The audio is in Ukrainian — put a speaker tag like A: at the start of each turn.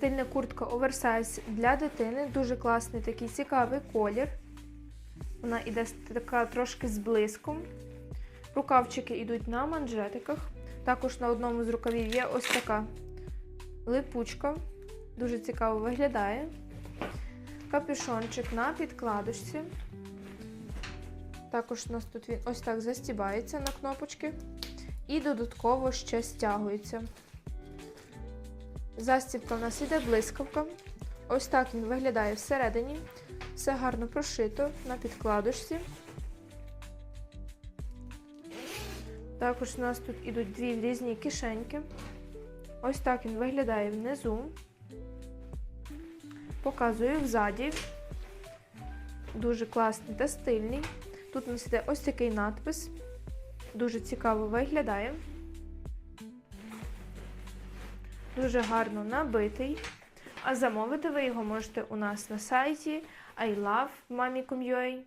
A: стильна куртка оверсайз для дитини. Дуже класний такий цікавий колір. Вона йде така трошки з блиском. Рукавчики йдуть на манжетиках. Також на одному з рукавів є ось така липучка. Дуже цікаво виглядає. Капюшончик на підкладочці. Також у нас тут він ось так застібається на кнопочки. І додатково ще стягується. Застібка в нас іде блискавка. Ось так він виглядає всередині. Все гарно прошито на підкладочці. Також у нас тут ідуть дві різні кишеньки. Ось так він виглядає внизу. Показую взаді. Дуже класний та стильний. Тут у нас іде ось такий надпис. Дуже цікаво виглядає. Дуже гарно набитий. А замовити ви його можете у нас на сайті I love mommy.com.ua